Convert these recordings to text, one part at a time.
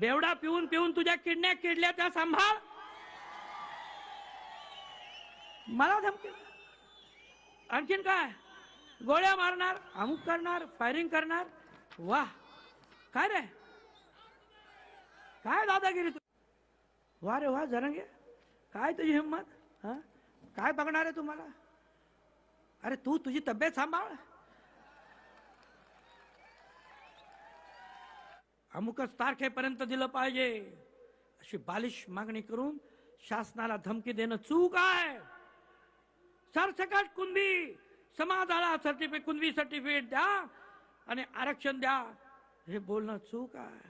बेवडा पिऊन पिऊन तुझ्या किडण्या किडल्या त्या सांभाळ. मला धमकी. आणखीन काय? गोळ्या मारणार अमुक करणार फायरिंग करणार. वा काय रे? काय दादागिरी तू? वा रे वा जरंगे. काय तुझी हिंमत? हा? काय बघणार आहे तुम्हाला अरे तू तुझी तब्येत सांभाळ. अमुकच तारखेपर्यंत दिलं पाहिजे. अशी बालिश मागणी करून शासनाला धमकी देणं चूक आहे. सरसकट कुणबी समाजाला सर्टिफिकेट कुणबी सर्टिफिकेट द्या आणि आरक्षण द्या. हे बोलणं चूक आहे.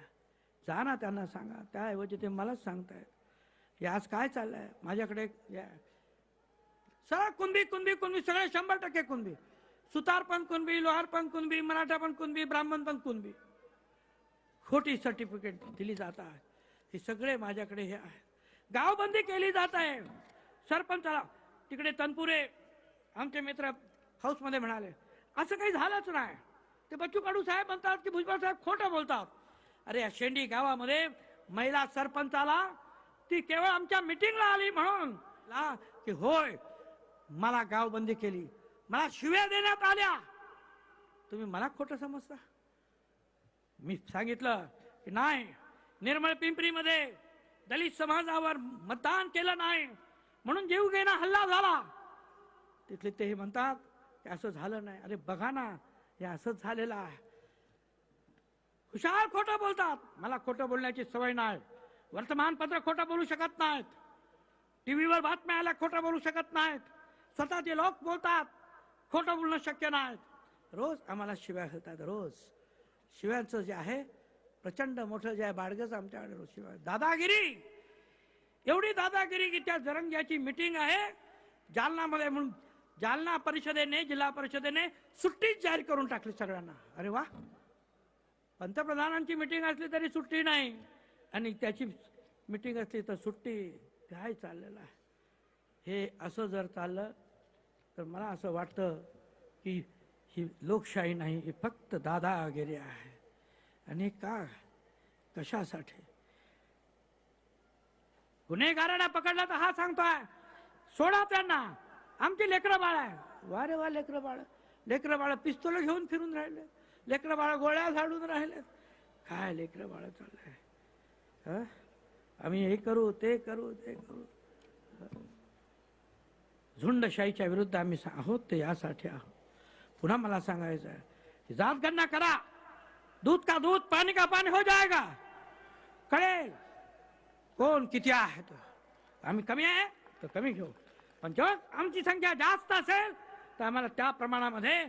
जा ना त्यांना सांगा. त्याऐवजी ते मलाच सांगतायत. हे आज काय चाललंय? माझ्याकडे सगळं कुणबी कुणबी कुणबी सगळे शंभर टक्के कुणबी. सुतार पण कुणबी लोहार पण कुणबी मराठा पण कुणबी ब्राह्मण पण कुणबी. खोटी सर्टिफिकेट दिली जात आहे. हे सगळे माझ्याकडे हे आहे गावबंदी केली जात आहे. सरपंचाला तिकडे तनपुरे आमचे मित्र हाऊसमध्ये म्हणाले असं काही झालंच नाही. ते बच्चू कडू साहेब म्हणतात की भुजबळ साहेब खोटं बोलतात. अरे या शेंडी गावामध्ये महिला सरपंचाला ती केवळ आमच्या मिटिंगला आली म्हणून. ला की होय मला गावबंदी केली. मला शिव्या देण्यात आल्या. तुम्ही मला खोटं समजता? मी सांगितलं की नाही निर्मळ पिंपरीमध्ये दलित समाजावर मतदान केलं नाही म्हणून जीव घेणा हल्ला झाला. तिथले ते म्हणतात की असं झालं नाही. अरे बघा ना हे असंच झालेलं आहे. हुशार खोटं बोलतात. मला खोटं बोलण्याची सवय नाही. वर्तमानपत्र खोटं बोलू शकत नाहीत. टीव्हीवर बातम्या आल्या खोटं बोलू शकत नाहीत. स्वतःचे लोक बोलतात खोटं बोलणं शक्य नाहीत. रोज आम्हाला शिव्या घालतात रोज. शिव्यांचं जे आहे प्रचंड मोठं जे आहे बाडगंच आमच्याकडे रोज शिवाय. दादागिरी! एवढी दादागिरी की त्या जरंग्याची मिटिंग आहे. जालनामध्ये म्हणून जालना परिषदेने जिल्हा परिषदेने सुट्टीच जाहीर करून टाकली सगळ्यांना. अरे वा! पंतप्रधानांची मिटिंग असली तरी सुट्टी नाही. आणि त्याची मिटिंग असली तर सुट्टी. काय चाललेलं आहे? हे असं जर चाललं तर मला असं वाटतं की ही लोकशाही नाही ही फक्त दादागिरी आहे. आणि का? कशासाठी? गुन्हेगाराला पकडला तर हा सांगतोय. सोडा त्यांना. आमची लेकरं बाळ आहे. वा रे वा लेकरं बाळ. लेकरं बाळ पिस्तोल घेऊन फिरून राहिले. लेकरं बाळ गोळ्या झाडून राहिले काय लेकरं बाळ चाललंय? आम्ही हे करू ते करू ते करू. झुंडशाहीच्या विरुद्ध आम्ही आहोत ते यासाठी आहोत. पुन्हा मला सांगायचं आहे. की जात गणना करा. दूध का दूध पाणी का पाणी हो जाएगा. कळेल कोण किती आहे तो? आम्ही कमी आहे? तर कमी घेऊ. पण जेव्हा आमची संख्या जास्त असेल तर आम्हाला त्या प्रमाणामध्ये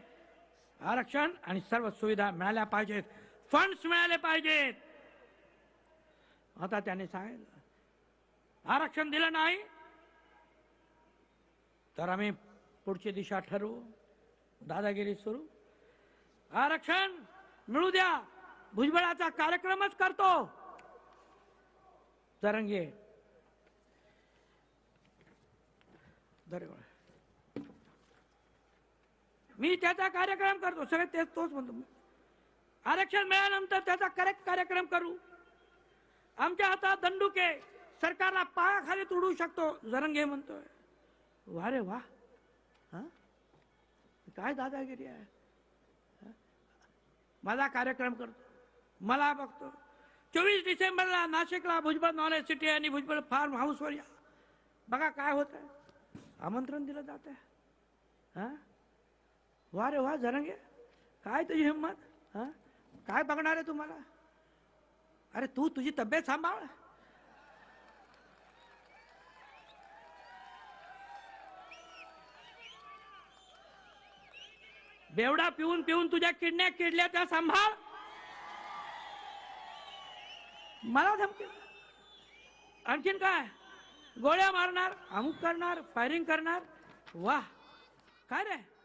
आरक्षण आणि सर्व सुविधा मिळाल्या पाहिजेत. फंड्स मिळाले पाहिजेत. आता त्याने सांगितलं आरक्षण दिलं नाही तर आम्ही पुढची दिशा ठरवू. दादागिरी सुरू. आरक्षण मिळू द्या. भुजबळाचा कार्यक्रमच करतो. तरंगे. मी त्याचा कार्यक्रम करतो. सगळे तेच तोच म्हणतो. आरक्षण मिळाल्यानंतर त्याचा करेक्ट कार्यक्रम करू. आमच्या हातात दंडुके. सरकारला पायाखाली तुडू शकतो. जरंगे म्हणतोय. वा रे वा. हा? काय दादागिरी आहे? मला माझा कार्यक्रम करतो. मला बघतो. चोवीस डिसेंबरला नाशिकला भुजबळ नॉलेज सिटी आणि भुजबळ फार्म हाऊसवर या. बघा काय होत आहे आमंत्रण दिलं जात आहे. वा रे वा जरंगे. काय तुझी हिंमत? हां? काय बघणार आहे तुम्हाला? अरे तू तुझी तब्येत सांभाळ. बेवडा पिऊन पिऊन तुझ्या किडण्या किडल्या त्या सांभाळ. मला धमकी. आणखीन काय? गोळ्या मारणार अमुक करणार फायरिंग करणार? वा काय रे?